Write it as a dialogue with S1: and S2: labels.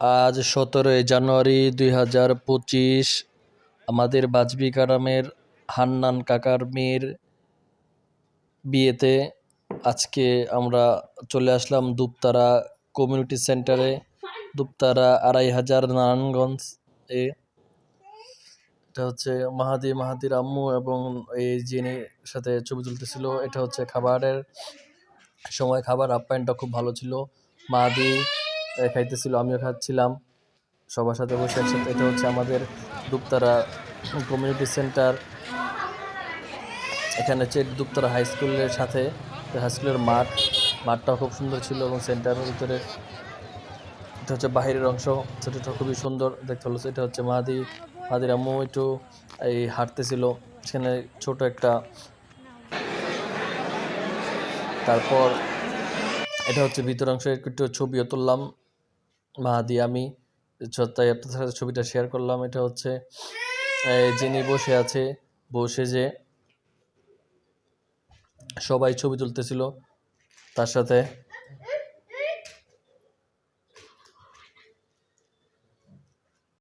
S1: আজ সতেরোই জানুয়ারি দুই হাজার পঁচিশ, আমাদের বাজবি গ্রামের হান্নান কাকার মেয়ের বিয়েতে আজকে আমরা চলে আসলাম দুপতারা কমিউনিটি সেন্টারে। দুপতারা আড়াই হাজার নারায়ণগঞ্জ। এ এটা হচ্ছে মাহাদি, মাহাদির আম্মু এবং এই যিনি সাথে ছবি তুলতেছিল, এটা হচ্ছে খাবারের সময় খাবার আপ্যায়নটা খুব ভালো ছিল। মাহাদি খাইতেছিল, আমিও খাচ্ছিলাম। সবার সাথে বসে একসাথে, এটা হচ্ছে আমাদের দুপতারা কমিউনিটি সেন্টার এখানে হচ্ছে দুপতারা হাই স্কুলের সাথে হাই স্কুলের মাঠ। মাঠটাও খুব সুন্দর ছিল এবং সেন্টারের ভিতরে এটা হচ্ছে বাহিরের অংশ সেটা খুবই সুন্দর, দেখতে হলো এটা হচ্ছে মাহাদি, মাহাদির আম্মু একটু এই হাঁটতেছিল, সেখানে ছোট একটা। তারপর এটা হচ্ছে ভিতর অংশে, একটু ছবিও তুললাম। মাহাদি, আমি তাই আপনাদের সাথে ছবিটা শেয়ার করলাম। এটা হচ্ছে যিনি বসে আছে, বসে যে সবাই ছবি তুলতেছিল, তার সাথে